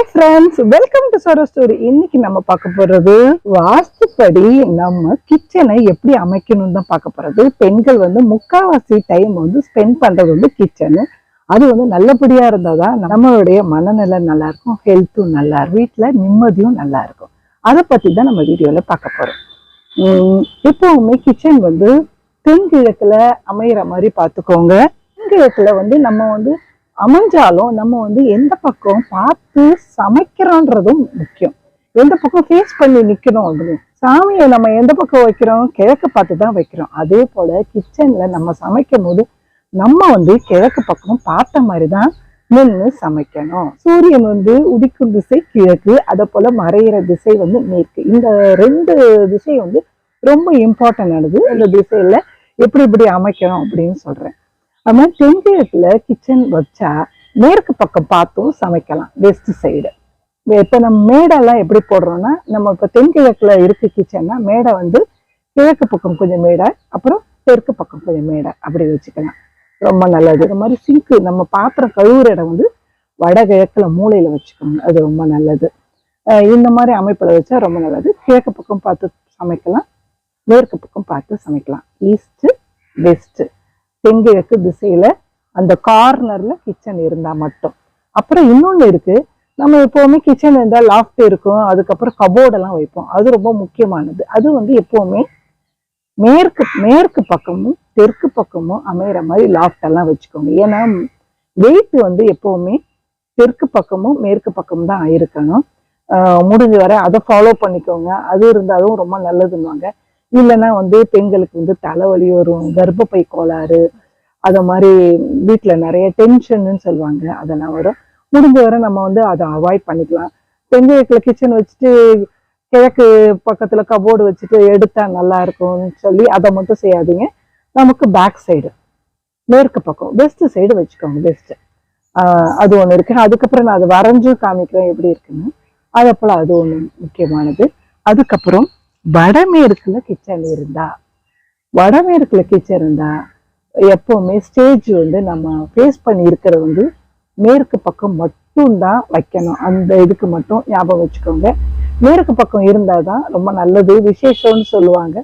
Hi friends welcome to sorrow story இன்னைக்கு நம்ம பார்க்க போறது வாஸ்துப்படி நம்ம கிச்சனை எப்படி அமைக்கணும்னு தான் பார்க்க போறது. பெண்கள் வந்து முக்காவாசி டைம் வந்து ஸ்பெண்ட் பண்றது வந்து கிச்சனு அது வந்து நல்லபடியா இருந்தாதான் நம்மளுடைய மனநிலை நல்லா இருக்கும் ஹெல்த்தும் நல்லா இருக்கும் வீட்டுல நிம்மதியும் நல்லா இருக்கும். அதை பத்தி தான் நம்ம வீடியோல பார்க்க போறோம். உம் எப்பவுமே கிச்சன் வந்து தென்கிழக்குல அமையிற மாதிரி பார்த்துக்கோங்க. தென்கிழக்குல வந்து நம்ம வந்து அமைஞ்சாலும் நம்ம வந்து எந்த பக்கம் பார்த்து சமைக்கிறோன்றதும் முக்கியம். எந்த பக்கம் ஃபேஸ் பண்ணி நிற்கணும் அப்படின்னு. சாமியை நம்ம எந்த பக்கம் வைக்கிறோம்? கிழக்கு பார்த்து தான் வைக்கிறோம். அதே போல கிச்சன்ல நம்ம சமைக்கும் போது நம்ம வந்து கிழக்கு பக்கம் பார்த்த மாதிரி தான் நின்று சமைக்கணும். சூரியன் வந்து உதிக்கும் திசை கிழக்கு அதை போல மறையிற திசை வந்து மேற்கு. இந்த ரெண்டு திசை வந்து ரொம்ப இம்பார்ட்டன்ட் ஆனது. இந்த திசையில எப்படி இப்படி அமைக்கணும் அப்படின்னு சொல்றேன். அது மாதிரி தென்கிழக்குல கிச்சன் வச்சா மேற்கு பக்கம் பார்த்தும் சமைக்கலாம் வெஸ்ட் சைடு இப்போ நம்ம மேடெல்லாம் எப்படி போடுறோம்னா நம்ம இப்போ தென்கிழக்குல இருக்கு கிச்சன்னா மேடை வந்து கிழக்கு பக்கம் கொஞ்சம் மேடை அப்புறம் தெற்கு பக்கம் கொஞ்சம் மேடை. அப்படி வச்சுக்கலாம். ரொம்ப நல்லது. இது மாதிரி சிங்க்கு நம்ம பாத்திரம் கழுவுற இடம் வந்து வடகிழக்குல மூலையில வச்சுக்கணும் அது ரொம்ப நல்லது. இந்த மாதிரி அமைப்புல வச்சா ரொம்ப நல்லது. கிழக்கு பக்கம் பார்த்து சமைக்கலாம் மேற்கு பக்கம் பார்த்து சமைக்கலாம். ஈஸ்ட் வெஸ்ட் தென்கிழக்கு திசையில அந்த கார்னர்ல கிச்சன் இருந்தா மட்டும். அப்புறம் இன்னொன்னு இருக்கு நம்ம எப்பவுமே கிச்சன் இருந்தா லாஃப்ட் இருக்கும் அதுக்கப்புறம் கபோர்டெல்லாம் வைப்போம். அது ரொம்ப முக்கியமானது. அது வந்து எப்பவுமே மேற்கு மேற்கு பக்கமும் தெற்கு பக்கமும் அமையிற மாதிரி லாஃப்ட் எல்லாம் வச்சுக்கோங்க. ஏன்னா வெயிட் வந்து எப்பவுமே தெற்கு பக்கமும் மேற்கு பக்கமும் தான் இருக்கணும் ஆஹ் முடிஞ்ச வரை அதை ஃபாலோ பண்ணிக்கோங்க. அது இருந்தாலும் ரொம்ப நல்லதுன்னுவாங்க. இல்லைன்னா வந்து பெண்களுக்கு வந்து தலைவலி வரும் கர்ப்பப்பை கோளாறு அதை மாதிரி வீட்டில் நிறைய டென்ஷன்னு சொல்லுவாங்க. அதெல்லாம் வரும். முடிஞ்ச வரை நம்ம வந்து அதை அவாய்ட் பண்ணிக்கலாம். தென்கிழக்கில் கிச்சன் வச்சுட்டு கிழக்கு பக்கத்தில் கபோர்டு வச்சுட்டு எடுத்தா நல்லா இருக்கும்னு சொல்லி அதை மட்டும் செய்யாதீங்க. நமக்கு பேக் சைடு மேற்கு பக்கம் பெஸ்ட் சைடு வச்சுக்கோங்க பெஸ்ட்டு அது ஒன்று இருக்கு. அதுக்கப்புறம் நான் அதை வரைஞ்சும் காமிக்கிறேன் எப்படி இருக்குன்னு. அதை போல் அது ஒன்று முக்கியமானது. அதுக்கப்புறம் வடமேற்குல கிச்சன் இருந்தா வடமேற்குல கிச்சன் இருந்தா எப்பவுமே ஸ்டேஜ் வந்து நம்ம ஃபேஸ் பண்ணி இருக்கிறது வந்து மேற்கு பக்கம் மட்டும்தான் வைக்கணும். அந்த இதுக்கு மட்டும் ஞாபகம் வச்சுக்கோங்க. மேற்கு பக்கம் இருந்தாதான் ரொம்ப நல்லது. விசேஷம்னு சொல்லுவாங்க.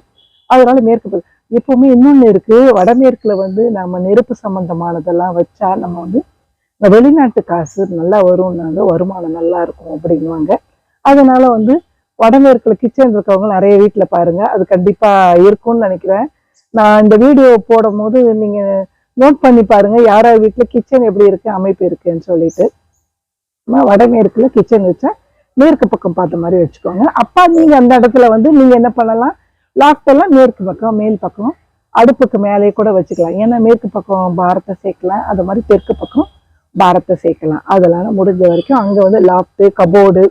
அதனால மேற்கு பக்கம் எப்பவுமே இன்னொன்னு இருக்கு. வடமேற்குல வந்து நம்ம நெருப்பு சம்பந்தமானதெல்லாம் வச்சா நம்ம வந்து வெளிநாட்டு காசு நல்லா வரும்னாங்க வருமானம் நல்லா இருக்கும் அப்படிங்குவாங்க அதனால வந்து வடமேற்குல கிச்சன் இருக்கவங்க நிறைய வீட்டில் பாருங்க. அது கண்டிப்பாக இருக்கும்னு நினைக்கிறேன். நான் இந்த வீடியோ போடும் போது நீங்கள் நோட் பண்ணி பாருங்க. யார் யார் கிச்சன் எப்படி இருக்கு அமைப்பு இருக்குன்னு சொல்லிட்டு. நான் வடமேற்குல கிச்சன் வச்சா மேற்கு பக்கம் பார்த்த மாதிரி வச்சுக்கோங்க. அப்போ நீங்கள் அந்த இடத்துல வந்து நீங்கள் என்ன பண்ணலாம்? லாக்டெல்லாம் மேற்கு பக்கம் மேல் பக்கம் அடுப்புக்கு மேலே கூட வச்சுக்கலாம். ஏன்னா மேற்கு பக்கம் பாரத்தை சேர்க்கலாம். அது மாதிரி தெற்கு பக்கம் பாரத்தை சேர்க்கலாம். அதெல்லாம் முடிஞ்ச வரைக்கும் அங்கே வந்து லாக்டு கபோர்டு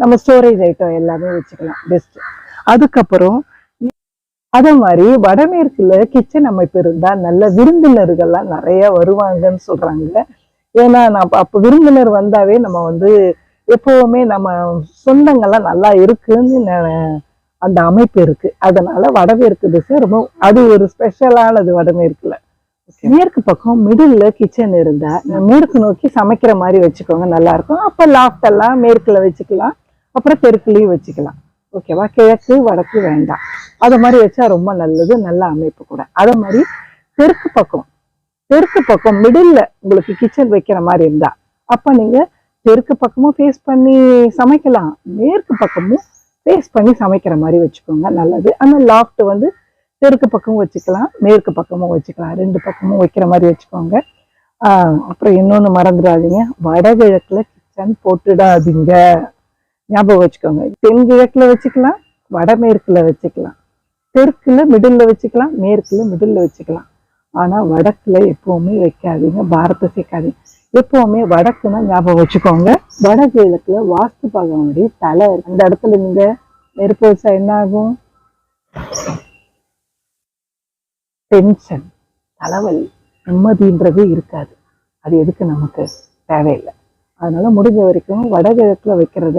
நம்ம ஸ்டோரேஜ் ஐட்டம் எல்லாமே வச்சுக்கலாம் பெஸ்ட் அதுக்கப்புறம் அதே மாதிரி வடமேற்குல கிச்சன் அமைப்பு இருந்தா நல்ல விருந்தினர்கள்லாம் நிறைய வருவாங்கன்னு சொல்றாங்க ஏன்னா நான் அப்ப விருந்தினர் வந்தாவே நம்ம வந்து எப்பவுமே நம்ம சொந்தங்கள்லாம் நல்லா இருக்குன்னு அந்த அமைப்பு இருக்கு. அதனால வடமேற்கு திசை ரொம்ப அது ஒரு ஸ்பெஷலானது வடமேற்குல. மேற்கு பக்கம் மிடில்ல கிச்சன் இருந்தா மேற்கு நோக்கி சமைக்கிற மாதிரி வச்சுக்கோங்க நல்லா இருக்கும். அப்ப லாஃப்ட் எல்லாம் மேற்குல வச்சுக்கலாம். அப்புறம் தெற்குலயும் வச்சுக்கலாம். ஓகேவா? கிழக்கு வடக்கு வேண்டாம். அது மாதிரி வச்சா ரொம்ப நல்லது நல்ல அமைப்பு கூட. அதே மாதிரி தெற்கு பக்கம். தெற்கு பக்கம் மிடில்ல உங்களுக்கு கிச்சன் வைக்கிற மாதிரி இருந்தா அப்ப நீங்க தெற்கு பக்கமும் ஃபேஸ் பண்ணி சமைக்கலாம். மேற்கு பக்கமும் ஃபேஸ் பண்ணி சமைக்கிற மாதிரி வச்சுக்கோங்க. நல்லது. ஆனால் லாஃப்ட் வந்து தெற்கு பக்கமும் வச்சுக்கலாம் மேற்கு பக்கமும் வச்சுக்கலாம். ரெண்டு பக்கமும் வைக்கிற மாதிரி வச்சுக்கோங்க. அப்புறம் இன்னொன்று மறந்துடாதீங்க. வடகிழக்குல கிச்சன் போட்டுடாதீங்க. ஞாபகம் வச்சுக்கோங்க. தென்கிழக்கில் வச்சுக்கலாம் வடமேற்குல வச்சுக்கலாம். தெற்குல மிடில் வச்சுக்கலாம் மேற்குல மிடில் வச்சுக்கலாம். ஆனா வடக்குல எப்பவுமே வைக்காதீங்க பாரத்தை சேர்க்காதீங்க. எப்பவுமே வடக்குன்னா ஞாபகம் வச்சுக்கோங்க. வடகிழக்குல வாஸ்து பகவானுடைய தலை அந்த இடத்துல நீங்க நெருப்பு வச்சா என்ன ஆகும் டென்ஷன் தலைவலி நிம்மதின்றது இருக்காது. அது எதுக்கு நமக்கு தேவையில்லை. அதனால முடிஞ்ச வரைக்கும் வடகிழக்குல வைக்கிறத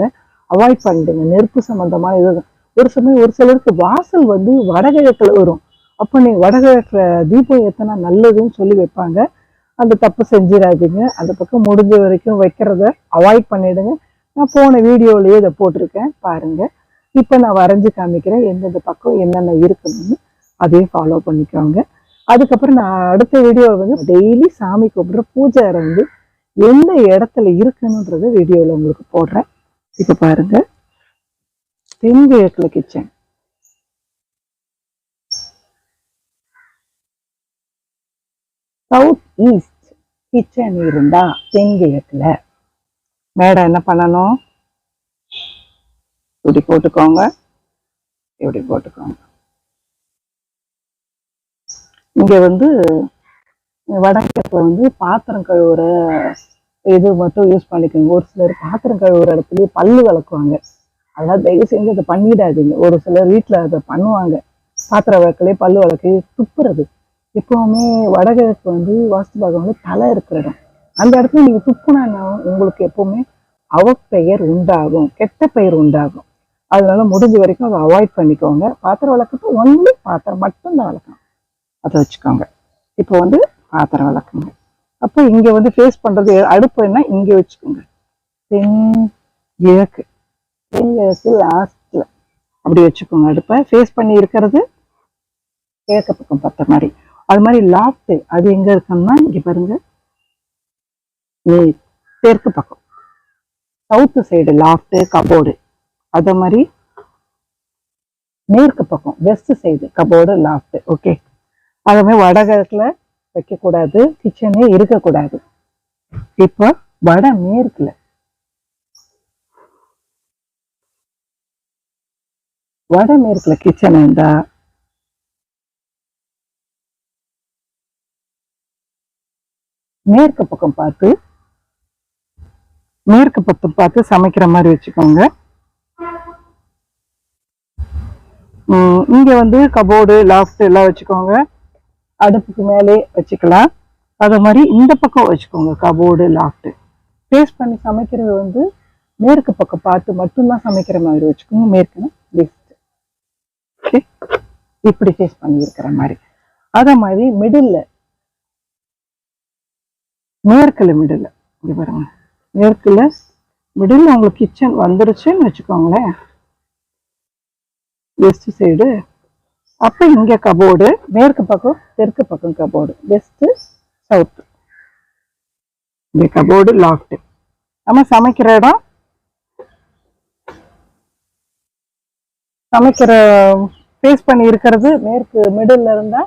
அவாய்ட் பண்ணிடுங்க. நெருப்பு சம்மந்தமான இது. ஒரு சமயம் ஒரு சிலருக்கு வாசல் வந்து வடகிழக்குல வரும். அப்போ நீ வடகிழக்குல தீபம் எத்தனா நல்லதுன்னு சொல்லி வைப்பாங்க. அந்த தப்பு செஞ்சிடாதீங்க. அந்த பக்கம் முடிஞ்ச வரைக்கும் வைக்கிறத அவாய்ட் பண்ணிடுங்க. நான் போன வீடியோலேயே இதை போட்டிருக்கேன். பாருங்க. இப்போ நான் வரைஞ்சு காமிக்கிறேன். எந்தெந்த பக்கம் என்னென்ன இருக்கணும்னு அதையும் ஃபாலோ பண்ணிக்கோங்க. அதுக்கப்புறம் நான் அடுத்த வீடியோவில் வந்து டெய்லி சாமி கும்பிட்ற பூஜை அறை வந்து எந்த இடத்துல இருக்குன்னுன்றத வீடியோவில் உங்களுக்கு போடுறேன். இப்போ பாருங்க. தென்கிழக்குல கிச்சன். சவுத் ஈஸ்ட் கிச்சன் இருந்தா தென்கிழக்குல மேடம் என்ன பண்ணணும்? இப்படி போட்டுக்கோங்க. இப்படி போட்டுக்கோங்க. இங்க வந்து வடக்கிழக்குல வந்து பாத்திரம் கழுவுற இது மட்டும் யூஸ் பண்ணிக்கோங்க. ஒரு சிலர் பாத்திரம் கழுவுற இடத்துலயே பல்லு விளக்குவாங்க. அதெல்லாம் தயவு செஞ்சு அதை பண்ணிடாதீங்க. ஒரு சிலர் வீட்டுல அதை பண்ணுவாங்க. பாத்திரம் விளக்கலே பல்லு விளக்கு துப்புறது. எப்பவுமே வடகிழக்கு வந்து வாஸ்து பாகம் வந்து தலை இருக்கிற இடம். அந்த இடத்துல நீங்க துப்புனா உங்களுக்கு எப்பவுமே அவப்பெயர் உண்டாகும். கெட்ட பெயர் உண்டாகும். அதனால முடிஞ்ச வரைக்கும் அதை அவாய்ட் பண்ணிக்கோங்க. பாத்திரம் விளக்கத்து ஒன்லி பாத்திரம் மட்டும்தான் விளக்கணும். அதை வச்சுக்கோங்க. இப்போ வந்து பாத்திரம் விளக்குங்க. அப்போ இங்க வந்து ஃபேஸ் பண்றது அடுப்புன்னா இங்கே வச்சுக்கோங்க. தென் கிழக்கு. தென் கிழக்கு லாஸ்ட்ல அப்படி வச்சுக்கோங்க அடுப்பை. ஃபேஸ் பண்ணி இருக்கிறது கிழக்கு பக்கம் பார்த்த மாதிரி. அது மாதிரி லாஃப்ட்டு அது எங்க இருக்குன்னா இங்கே பாருங்க. நீ- தெற்கு பக்கம். சவுத்து சைடு லாஃப்ட்டு கபோர்டு அதே மாதிரி மேற்கு பக்கம் west side cupboard loft okay அதே மாதிரி வடகிழக்கில் வைக்கக்கூடாது கிச்சனே இருக்கக்கூடாது. இப்போ வட மேற்குல. வட மேற்குல கிச்சன் இருந்தா மேற்கு பக்கம் பார்த்து மேற்கு பக்கம் பார்த்து சமைக்கிற மாதிரி வச்சுக்கோங்க. உம் இங்க வந்து கபோர்டு லாஃப்ட் எல்லாம் வச்சுக்கோங்க. அடுப்புக்கு மேலே வச்சுக்கலாம். அதே மாதிரி இந்த பக்கம் வச்சுக்கோங்க கபோர்டு லாஃப்ட் பேஸ்ட் பண்ணி சமைக்கிறது வந்து மேற்கு பக்கம் பார்த்து மட்டும்தான் சமைக்கிற மாதிரி வச்சுக்கோங்க மேற்குனா வெஸ்ட் ஓகே இப்படி ஃபேஸ் பண்ணி இருக்கிற மாதிரி. அதே மாதிரி மிடில் மேற்கில் மிடில் இங்க பாருங்க. மேற்கில் மிடில் உங்களுக்கு கிச்சன் வந்துருச்சுன்னு வச்சுக்கோங்களேன். வெஸ்ட் சைடு அப்ப இங்க கபோர்டு மேற்கு பக்கம் தெற்கு பக்கம் கபோர்டு வெஸ்ட் சவுத் இந்த கபோர்டு லாஃப்ட் நம்ம சமைக்கிற இடம்? சமைக்கிற ஃபேஸ் பண்ணி இருக்கிறது மேற்கு மிடில் இருந்தா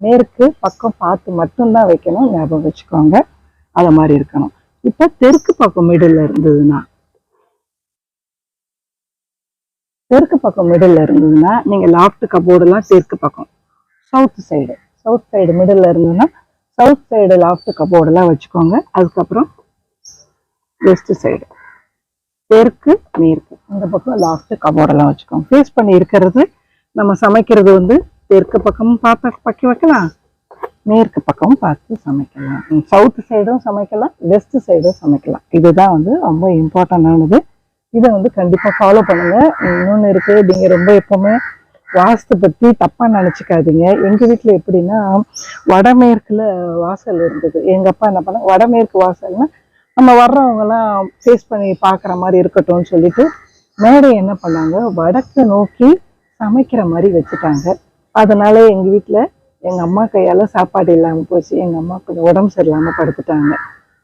மேற்கு பக்கம் பார்த்து மட்டும்தான் வைக்கணும். ஞாபகம் வச்சுக்கோங்க. அதை மாதிரி இருக்கணும். இப்போ தெற்கு பக்கம் மிடில் இருந்ததுன்னா தெற்கு பக்கம் மிடில் இருந்ததுன்னா நீங்க லாஃப்ட் கபோர்டுலாம் தெற்கு பக்கம். South side south side middle இருந்ததுன்னா சவுத் சைடு லாஃப்ட் கபோர்டெல்லாம் வச்சுக்கோங்க. அதுக்கப்புறம் வெஸ்ட் சைடு தெற்கு மேற்கு. இந்த பக்கம் லாஃப்ட் கபோர்டெல்லாம் வச்சுக்கோங்க. ஃபேஸ் பண்ணி இருக்கிறது நம்ம சமைக்கிறது வந்து தெற்கு பக்கமும் பார்த்து பக்கி வைக்கலாம். மேற்கு பக்கமும் பார்த்து சமைக்கலாம். சவுத் சைடும் சமைக்கலாம் வெஸ்ட் சைடும் சமைக்கலாம். இதுதான் வந்து ரொம்ப இம்பார்ட்டண்டானது இதை வந்து கண்டிப்பாக ஃபாலோ பண்ணுங்கள் இன்னொன்று இருக்குது நீங்கள் ரொம்ப எப்போவுமே வாஸ்து பற்றி தப்பாக நினச்சிக்காதீங்க. எங்கள் வீட்டில் எப்படின்னா வடமேற்கில் வாசல் இருந்தது. எங்கள் அப்பா என்ன பண்ண வடமேற்கு வாசல்னால் நம்ம வர்றவங்கலாம் ஃபேஸ் பண்ணி பார்க்குற மாதிரி இருக்கட்டும்னு சொல்லிட்டு மேடை என்ன பண்ணாங்க வடக்கு நோக்கி சமைக்கிற மாதிரி வச்சுட்டாங்க. அதனால எங்கள் வீட்டில் எங்கள் அம்மா கையால் சாப்பாடு இல்லாமல் போச்சு. எங்கள் அம்மா கொஞ்சம் உடம்பு சரியில்லாமல் படுத்துட்டாங்க.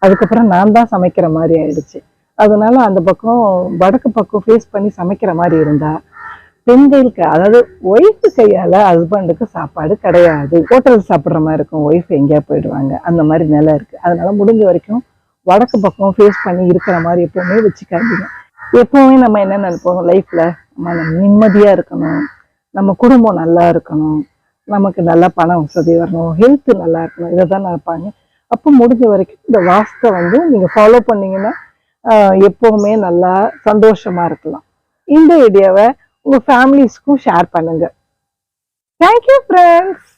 அதுக்கப்புறம் நான் தான் சமைக்கிற மாதிரி ஆயிடுச்சு. அதனால அந்த பக்கம் வடக்கு பக்கம் ஃபேஸ் பண்ணி சமைக்கிற மாதிரி இருந்தா பெண்களுக்கு அதாவது ஒய்ஃபு கையால ஹஸ்பண்டுக்கு சாப்பாடு கிடையாது. ஹோட்டல் சாப்பிட்ற மாதிரி இருக்கும் ஒய்ஃப் எங்கேயா போயிடுவாங்க. அந்த மாதிரி நிலை இருக்கு. அதனால முடிஞ்ச வரைக்கும் வடக்கு பக்கம் ஃபேஸ் பண்ணி இருக்கிற மாதிரி எப்பவுமே வச்சுக்காதீங்க. எப்பவுமே நம்ம என்ன நினைப்போம்? லைஃப்ல நம்ம நிம்மதியா இருக்கணும். நம்ம குடும்பம் நல்லா இருக்கணும். நமக்கு நல்லா பண வசதி வரணும். ஹெல்த் நல்லா இருக்கணும். இதை தான் நினைப்பாங்க அப்போ முடிஞ்ச வரைக்கும் இந்த வாஸ்தை வந்து நீங்க ஃபாலோ பண்ணீங்கன்னா எப்போவுமே நல்லா சந்தோஷமா இருக்கலாம். இந்த வீடியோவை உங்க ஃபேமிலிஸ்க்கும் ஷேர் பண்ணுங்க. தேங்க்யூ ஃப்ரெண்ட்ஸ்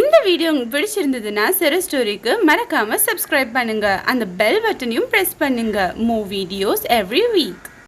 இந்த வீடியோ உங்களுக்கு பிடிச்சிருந்ததுன்னா செர ஸ்டோரிக்கு மறக்காம சப்ஸ்கிரைப் பண்ணுங்க. அந்த பெல் பட்டனையும் பிரஸ் பண்ணுங்க. மூ வீடியோஸ் எவ்ரி வீக்